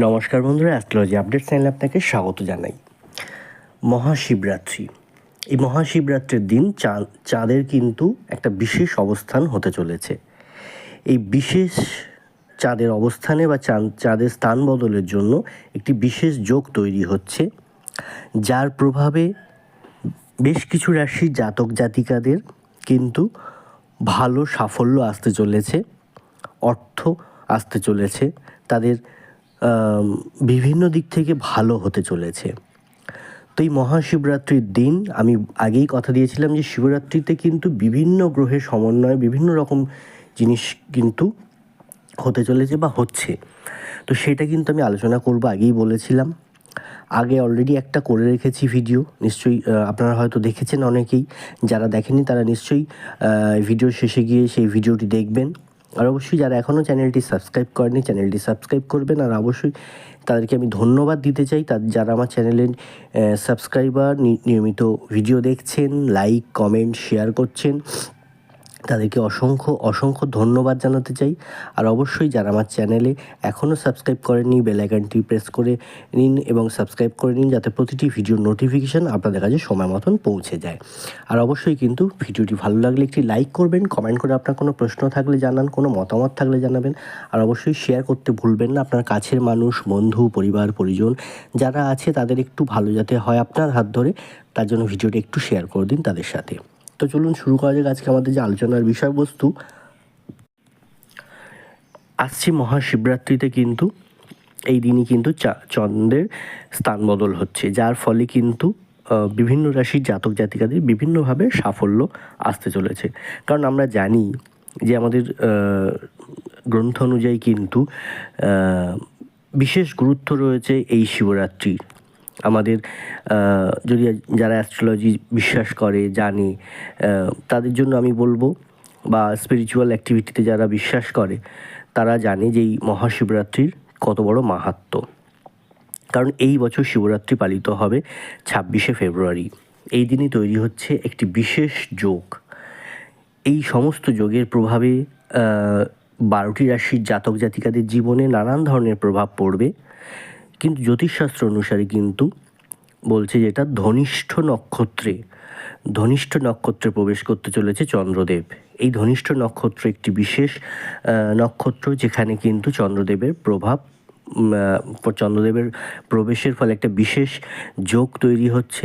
নমস্কার বন্ধুরা astrology update চ্যানেলে আপনাকে স্বাগত জানাই। মহাশিবরাত্রি। এই মহাশিবরাত্রির দিন চাঁদ চাঁদের কিন্তু একটা বিশেষ অবস্থান হতে চলেছে। এই বিশেষ চাঁদের অবস্থানে বা চাঁদ, চাঁদের স্থান বদলের জন্য একটি বিশেষ যোগ তৈরি হচ্ছে, যার প্রভাবে বেশ কিছু রাশি জাতক জাতিকাদের কিন্তু ভালো সাফল্য আসতে চলেছে, অর্থ আসতে চলেছে, তাদের বিভিন্ন দিক থেকে ভালো হতে চলেছে। তো এই মহাশিবরাত্রির দিন আমি আগেই কথা দিয়েছিলাম যে শিবরাত্রিতে কিন্তু বিভিন্ন গ্রহের সমন্বয়ে বিভিন্ন রকম জিনিস কিন্তু হতে চলেছে বা হচ্ছে। তো সেটা কিন্তু আমি আলোচনা করব, আগেই বলেছিলাম। আগে অলরেডি একটা করে রেখেছি ভিডিও নিশ্চয়ই আপনারা হয়তো দেখেছেন অনেকেই। যারা দেখেনি তারা নিশ্চয়ই ভিডিও শেষে গিয়ে সেই ভিডিওটি দেখবেন। আর অবশ্যই যারা এখনও চ্যানেলটি সাবস্ক্রাইব করেনি, চ্যানেলটি সাবস্ক্রাইব করবেন। আর অবশ্যই তাদেরকে আমি ধন্যবাদ দিতে চাই। তাদের যারা আমার চ্যানেলের সাবস্ক্রাইবার নিয়মিত ভিডিও দেখছেন লাইক কমেন্ট শেয়ার করছেন তাদেরকে অসংখ্য অসংখ্য ধন্যবাদ জানাতে চাই। আর অবশ্যই যারা আমার চ্যানেলে এখনও সাবস্ক্রাইব করেননি, বেল আইকনটি প্রেস করে নিন এবং সাবস্ক্রাইব করে নিন যাতে প্রতিটি ভিডিওর নোটিফিকেশান আপনাদের কাছে সময় মতন পৌঁছে যায়। আর অবশ্যই কিন্তু ভিডিওটি ভালো লাগলে একটি লাইক করবেন, কমেন্ট করে আপনার কোনো প্রশ্ন থাকলে জানান, কোনো মতামত থাকলে জানাবেন। আর অবশ্যই শেয়ার করতে ভুলবেন না, আপনার কাছের মানুষ, বন্ধু, পরিবার, পরিজন যারা আছে তাদের একটু ভালো যাতে হয় আপনার হাত ধরে, তার জন্য ভিডিওটি একটু শেয়ার করে দিন তাদের সাথে। তো চলুন শুরু করা যাক আজকে আমাদের যে আলোচনার বিষয়বস্তু। আসছে মহাশিবরাত্রিতে কিন্তু, এই দিনই কিন্তু চন্দ্রের স্থান বদল হচ্ছে, যার ফলে কিন্তু বিভিন্ন রাশির জাতক জাতিকাদের বিভিন্নভাবে সাফল্য আসতে চলেছে। কারণ আমরা জানি যে আমাদের গ্রন্থ অনুযায়ী কিন্তু বিশেষ গুরুত্ব রয়েছে এই শিবরাত্রির আমাদের যদি যারা অ্যাস্ট্রোলজি বিশ্বাস করে, জানে তাদের জন্য আমি বলব বা স্পিরিচুয়াল অ্যাক্টিভিটিতে যারা বিশ্বাস করে, তারা জানে যে এই মহাশিবরাত্রির কত বড় মাহাত্ম্য। কারণ এই বছর শিবরাত্রি পালিত হবে ছাব্বিশে ফেব্রুয়ারি। এই দিনই তৈরি হচ্ছে একটি বিশেষ যোগ। এই সমস্ত যোগের প্রভাবে বারোটি রাশির জাতক জাতিকাদের জীবনে নানান ধরনের প্রভাব পড়বে। কিন্তু জ্যোতিষশাস্ত্র অনুসারে কিন্তু বলছে যেটা ধনিষ্ঠ নক্ষত্রে ধনিষ্ঠ নক্ষত্রে প্রবেশ করতে চলেছে চন্দ্রদেব। এই ধনিষ্ঠ নক্ষত্র একটি বিশেষ নক্ষত্র যেখানে কিন্তু চন্দ্রদেবের প্রভাব চন্দ্রদেবের প্রবেশের ফলে একটা বিশেষ যোগ তৈরি হচ্ছে।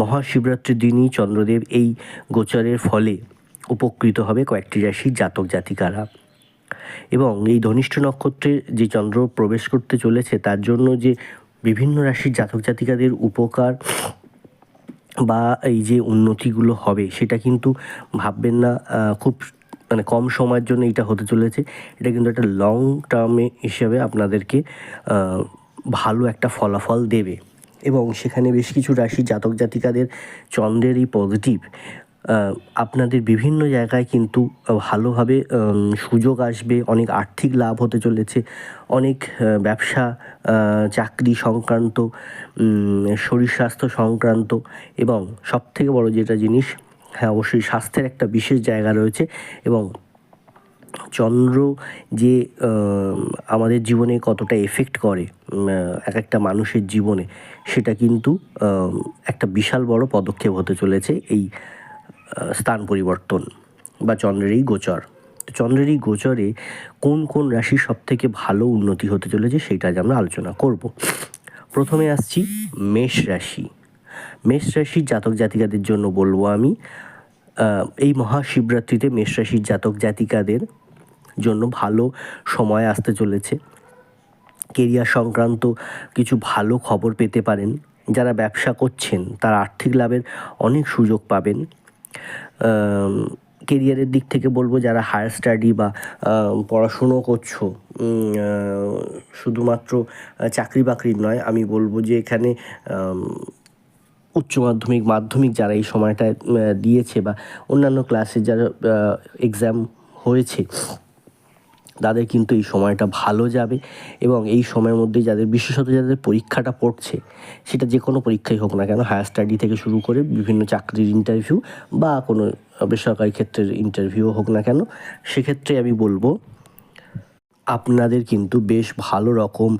মহাশিবরাত্রির দিনই চন্দ্রদেব এই গোচরের ফলে উপকৃত হবে কয়েকটি রাশির জাতক জাতিকারা। এবং এই ধনিষ্ঠ নক্ষত্রে যে চন্দ্র প্রবেশ করতে চলেছে, তার জন্য যে বিভিন্ন রাশির জাতক জাতিকাদের উপকার বা এই যে উন্নতিগুলো হবে, সেটা কিন্তু ভাববেন না খুব মানে কম সময়ের জন্য এটা হতে চলেছে। এটা কিন্তু একটা লং টার্মে হিসেবে আপনাদেরকে ভালো একটা ফলাফল দেবে। এবং সেখানে বেশ কিছু রাশি জাতক জাতিকাদের চন্দ্রের এই পজিটিভ আপনাদের বিভিন্ন জায়গায় কিন্তু ভালোভাবে সুযোগ আসবে, অনেক আর্থিক লাভ হতে চলেছে, অনেক ব্যবসা চাকরি সংক্রান্ত শরীর স্বাস্থ্য সংক্রান্ত এবং সবথেকে বড় যেটা জিনিস হ্যাঁ অবশ্যই স্বাস্থ্যের একটা বিশেষ জায়গা রয়েছে এবং চন্দ্র যে আমাদের জীবনে কতটা এফেক্ট করে এক একটা মানুষের জীবনে, সেটা কিন্তু একটা বিশাল বড় পদক্ষেপ হতে চলেছে এই স্থান পরিবর্তন বা চন্দ্রের এই গোচর। তো চন্দ্রের এই গোচরে কোন কোন রাশি সব থেকে ভালো উন্নতি হতে চলেছে সেটা আজ আমরা আলোচনা করব। প্রথমে আসছি মেষ রাশি। মেষ রাশির জাতক জাতিকাদের জন্য বলব আমি এই মহাশিবরাত্রিতে মেষ রাশির জাতক জাতিকাদের জন্য ভালো সময় আসতে চলেছে। কেরিয়ার সংক্রান্ত কিছু ভালো খবর পেতে পারেন। যারা ব্যবসা করছেন তারা আর্থিক লাভের অনেক সুযোগ পাবেন। কেরিয়ারের দিক থেকে বলব যারা হায়ার স্টাডি বা পড়াশুনো করছ শুধুমাত্র চাকরি বাকরির নয়, আমি বলব যে এখানে উচ্চ মাধ্যমিক মাধ্যমিক যারা এই সময়টা দিয়েছে বা অন্যান্য ক্লাসে যারা এক্সাম হয়েছে তাদের কিন্তু এই সময়টা ভালো যাবে এবং এই সময়ের মধ্যে যাদের, বিশেষত যাদের পরীক্ষাটা পড়ছে, সেটা যে কোনো পরীক্ষাই হোক না কেন হায়ার স্টাডি থেকে শুরু করে বিভিন্ন চাকরির ইন্টারভিউ বা কোনো বেসরকারি ক্ষেত্রের ইন্টারভিউ হোক না কেন, সেক্ষেত্রে আমি বলব আপনাদের কিন্তু বেশ ভালো রকম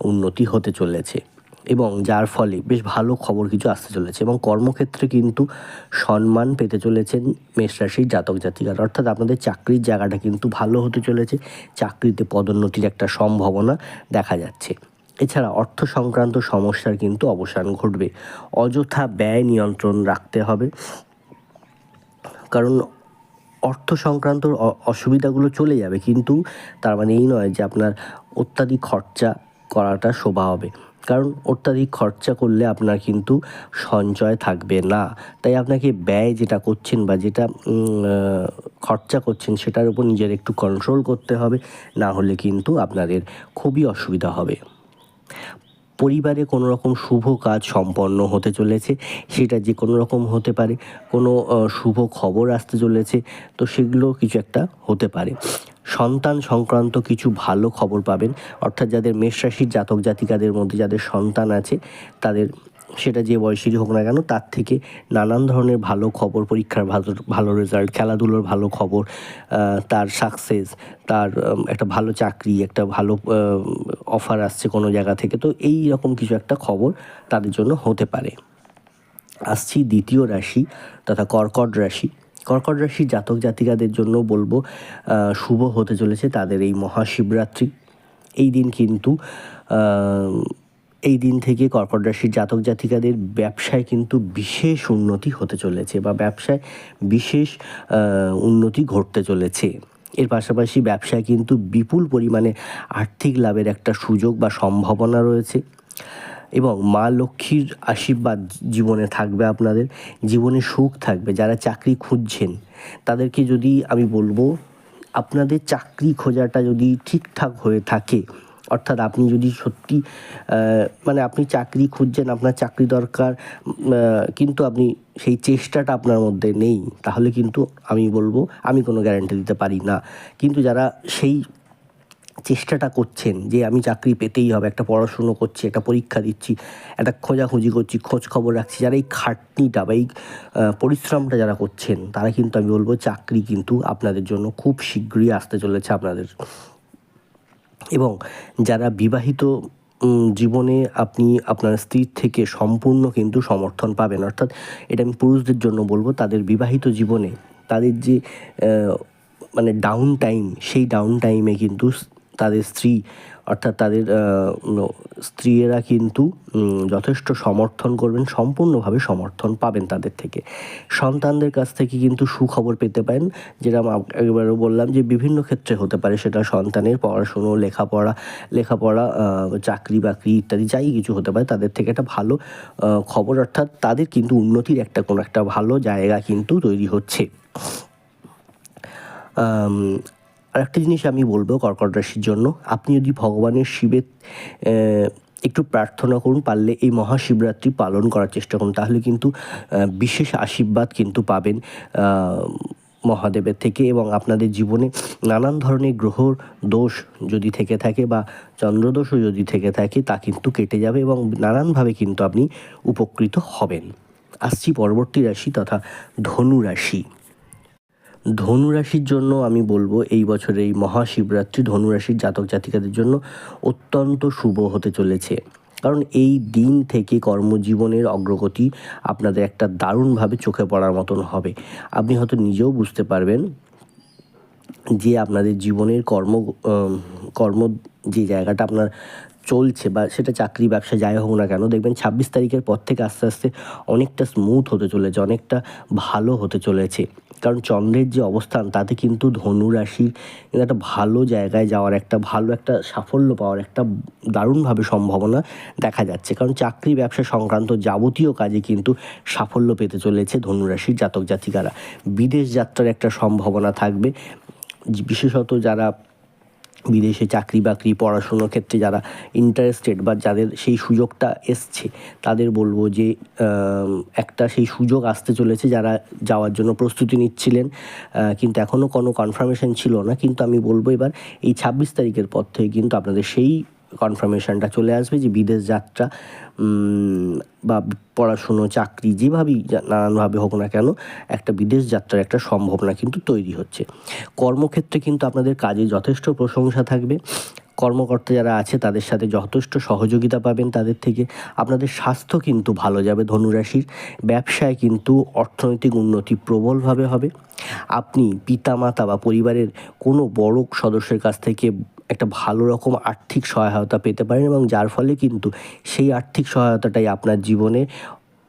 উন্নতি হতে চলেছে। এবং যার ফলে বেশ ভালো খবর কিছু আসতে চলেছে এবং কর্মক্ষেত্রে কিন্তু সম্মান পেতে চলেছেন মেষ রাশির জাতক জাতিকার। অর্থাৎ আপনাদের চাকরির জায়গাটা কিন্তু ভালো হতে চলেছে, চাকরিতে পদোন্নতির একটা সম্ভাবনা দেখা যাচ্ছে। এছাড়া অর্থ সংক্রান্ত সমস্যার কিন্তু অবসান ঘটবে। অযথা ব্যয় নিয়ন্ত্রণ রাখতে হবে। কারণ অর্থ সংক্রান্ত অসুবিধাগুলো চলে যাবে, কিন্তু তার মানে এই নয় যে আপনার অত্যাধিক খরচা করাটা শোভা হবে। কারণ অত্যাধিক খরচা করলে আপনার কিন্তু সঞ্চয় থাকবে না। তাই আপনাকে ব্যয় যেটা করছেন বা যেটা খরচা করছেন সেটার উপর নিজের একটু কন্ট্রোল করতে হবে, না হলে কিন্তু আপনাদের খুবই অসুবিধা হবে। পরিবারে কোনো রকম শুভ কাজ সম্পন্ন হতে চলেছে, সেটা যে কোনো রকম হতে পারে, কোনো শুভ খবর আসতে চলেছে, তো সেগুলো কিছু একটা হতে পারে। সন্তান সংক্রান্ত কিছু ভালো খবর পাবেন, অর্থাৎ যাদের মেষ রাশির জাতক জাতিকাদের মধ্যে যাদের সন্তান আছে, তাদের সেটা যে বয়সেরই হোক না কেন, তার থেকে নানান ধরনের ভালো খবর, পরীক্ষার ভালো ভালো রেজাল্ট খেলাধুলোর ভালো খবর তার সাকসেস তার একটা ভালো চাকরি, একটা ভালো অফার আসছে কোনো জায়গা থেকে। তো এই রকম কিছু একটা খবর তাদের জন্য হতে পারে। আসছি দ্বিতীয় রাশি তথা কর্কট রাশি। কর্কট রাশি জাতক জাতিকাদের জন্য বলব শুভ হতে চলেছে তাদের এই মহাশিবরাত্রি। এই দিন কিন্তু এই দিন থেকে কর্কট রাশির জাতক জাতিকাদের ব্যবসায় কিন্তু বিশেষ উন্নতি হতে চলেছে বা ব্যবসায় বিশেষ উন্নতি ঘটতে চলেছে। এর পাশাপাশি ব্যবসায় কিন্তু বিপুল পরিমাণে আর্থিক লাভের একটা সুযোগ বা সম্ভাবনা রয়েছে এবং মা লক্ষ্মীর আশীর্বাদ জীবনে থাকবে আপনাদের, জীবনে সুখ থাকবে। যারা চাকরি খুঁজছেন, তাদেরকে যদি আমি বলব, আপনাদের চাকরি খোঁজাটা যদি ঠিকঠাক হয়ে থাকে অর্থাৎ আপনি যদি সত্যি মানে আপনি চাকরি খুঁজছেন, আপনার চাকরি দরকার কিন্তু আপনি সেই চেষ্টাটা আপনার মধ্যে নেই, তাহলে কিন্তু আমি বলব, আমি কোনো গ্যারান্টি দিতে পারি না। কিন্তু যারা সেই চেষ্টাটা করছেন, যে আমি চাকরি পেতেই হবে, একটা পড়াশুনো করছি, একটা পরীক্ষা দিচ্ছি, একটা খোঁজাখুঁজি করছি খোঁজ খবর রাখছি, যারা এই খাটনিটা বা এই পরিশ্রমটা যারা করছেন, তারা কিন্তু আমি বলব, চাকরি কিন্তু আপনাদের জন্য খুব শীঘ্রই আসতে চলেছে আপনাদের। এবং যারা বিবাহিত জীবনে আপনি আপনার স্ত্রীর থেকে সম্পূর্ণ কিন্তু সমর্থন পাবেন। অর্থাৎ এটা আমি পুরুষদের জন্য বলব, তাদের বিবাহিত জীবনে তাদের যে মানে ডাউন টাইম সেই ডাউন টাইমে কিন্তু তাদের স্ত্রী অর্থাৎ তাদের স্ত্রীয়েরা কিন্তু যথেষ্ট সমর্থন করবেন, সম্পূর্ণভাবে সমর্থন পাবেন তাদের থেকে। সন্তানদের কাছ থেকে কিন্তু সুখবর পেতে পারেন। যেটা একবারও বললাম যে বিভিন্ন ক্ষেত্রে হতে পারে, সেটা সন্তানের পড়াশুনো, লেখাপড়া লেখাপড়া চাকরি বাকরি ইত্যাদি যাই কিছু হতে পারে, তাদের থেকে একটা ভালো খবর। অর্থাৎ তাদের কিন্তু উন্নতির একটা কোনো একটা ভালো জায়গা কিন্তু তৈরি হচ্ছে। আরেকটা জিনিস আমি বলব কর্কট রাশির জন্য। আপনি যদি ভগবানের শিবের একটু প্রার্থনা করুন, পারলে এই মহাশিবরাত্রি পালন করার চেষ্টা করুন। তাহলে কিন্তু বিশেষ আশীর্বাদ কিন্তু পাবেন মহাদেবের থেকে এবং আপনাদের জীবনে নানান ধরনের গ্রহর দোষ যদি থেকে থাকে বা চন্দ্রদোষও যদি থেকে থাকে, তা কিন্তু কেটে যাবে এবং নানানভাবে কিন্তু আপনি উপকৃত হবেন। আসছি পরবর্তী রাশি তথা ধনু রাশি। ধনু রাশির জন্য আমি বলব এই বছর এই মহাশিবরাত্রি ধনুরাশির জাতক জাতিকাদের জন্য অত্যন্ত শুভ হতে চলেছে। কারণ এই দিন থেকে কর্মজীবনের অগ্রগতি আপনাদের একটা দারুণভাবে চোখে পড়ার মতন হবে। আপনি হয়তো নিজেও বুঝতে পারবেন যে আপনাদের জীবনের কর্ম কর্ম যে জায়গাটা আপনার চলছে বা সেটা চাকরি ব্যবসা যাই হোক না কেন, দেখবেন ছাব্বিশ তারিখের পর থেকে আস্তে আস্তে অনেকটা স্মুথ হতে চলেছে, অনেকটা ভালো হতে চলেছে। কারণ চন্দ্রের যে অবস্থান, তাতে কিন্তু ধনু রাশির একটা ভালো জায়গায় যাওয়ার একটা ভালো একটা সাফল্য পাওয়ার একটা দারুণভাবে সম্ভাবনা দেখা যাচ্ছে। কারণ চাকরি ব্যবসা সংক্রান্ত যাবতীয় কাজে কিন্তু সাফল্য পেতে চলেছে ধনুরাশির জাতক জাতিকারা। বিদেশ যাত্রার একটা সম্ভাবনা থাকবে। বিশেষত যারা বিদেশে চাকরি বাকরি, পড়াশুনোর ক্ষেত্রে যারা ইন্টারেস্টেড বা যাদের সেই সুযোগটা এসছে, তাদের বলব যে একটা সেই সুযোগ আসতে চলেছে যারা যাওয়ার জন্য প্রস্তুতি নিচ্ছিলেন। কিন্তু এখনও কোনো কনফার্মেশন ছিল না। কিন্তু আমি বলব এবার এই ছাব্বিশ তারিখের পর থেকে কিন্তু আপনাদের সেই কনফার্মেশনটা চলে আসবে যে বিদেশ যাত্রা বা পড়াশুনো, চাকরি যেভাবেই নানানভাবে হোক না কেন, একটা বিদেশ যাত্রার একটা সম্ভাবনা কিন্তু তৈরি হচ্ছে। কর্মক্ষেত্রে কিন্তু আপনাদের কাজে যথেষ্ট প্রশংসা থাকবে। কর্মকর্তা যারা আছে, তাদের সাথে যথেষ্ট সহযোগিতা পাবেন তাদের থেকে। আপনাদের স্বাস্থ্য কিন্তু ভালো যাবে ধনুরাশির ব্যবসায় কিন্তু অর্থনৈতিক উন্নতি প্রবলভাবে হবে। আপনি পিতামাতা বা পরিবারের কোনো বড় সদস্যের কাছ থেকে একটা ভালো রকম আর্থিক সহায়তা পেতে পারেন এবং যার ফলে কিন্তু সেই আর্থিক সহায়তাটাই আপনার জীবনে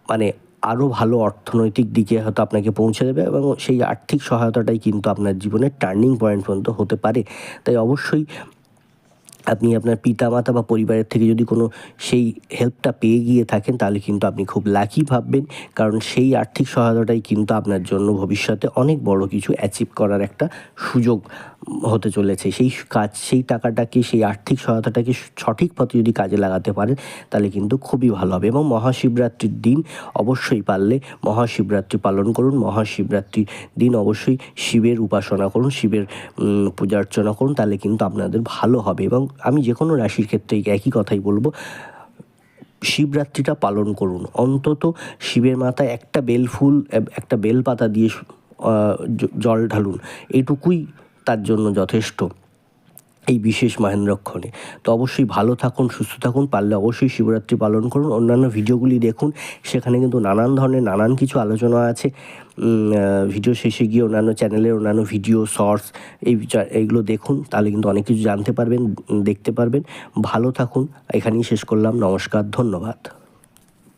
মানে আরও ভালো অর্থনৈতিক দিকে হয়তো আপনাকে পৌঁছে দেবে এবং সেই আর্থিক সহায়তাটাই কিন্তু আপনার জীবনের টার্নিং পয়েন্ট পর্যন্ত হতে পারে। তাই অবশ্যই আপনি আপনার পিতা মাতা বা পরিবারের থেকে যদি কোনো সেই হেল্পটা পেয়ে গিয়ে থাকেন, তাহলে কিন্তু আপনি খুব লাকি ভাববেন। কারণ সেই আর্থিক সহায়তাটাই কিন্তু আপনার জন্য ভবিষ্যতে অনেক বড় কিছু অ্যাচিভ করার একটা সুযোগ হতে চলেছে। সেই কাজ, সেই টাকাটাকে, সেই আর্থিক সহায়তাটাকে সঠিক পথে যদি কাজে লাগাতে পারেন, তাহলে কিন্তু খুবই ভালো হবে। এবং মহাশিবরাত্রির দিন অবশ্যই পারলে মহাশিবরাত্রি পালন করুন। মহাশিবরাত্রির দিন অবশ্যই শিবের উপাসনা করুন, শিবের পূজা অর্চনা করুন, তাহলে কিন্তু আপনাদের ভালো হবে। এবং আমি যে কোনো রাশির ক্ষেত্রেই একই কথাই বলব। শিবরাত্রিটা পালন করুন। অন্তত শিবের মাথায় একটা বেলফুল একটা বেলপাতা দিয়ে জল ঢালুন। এটুকুই তার জন্য যথেষ্ট। এই বিশেষ মাহেন্দ্রক্ষণে। তো অবশ্যই ভালো থাকুন, সুস্থ থাকুন, পারলে অবশ্যই শিবরাত্রি পালন করুন। অন্যান্য ভিডিওগুলি দেখুন, সেখানে কিন্তু নানান ধরনের নানান কিছু আলোচনা আছে। ভিডিও শেষে গিয়ে অন্যান্য চ্যানেলের অন্যান্য ভিডিও শর্টস এই এইগুলো দেখুন, তাহলে কিন্তু অনেক কিছু জানতে পারবেন দেখতে পারবেন। ভালো থাকুন, এখানেই শেষ করলাম, নমস্কার, ধন্যবাদ।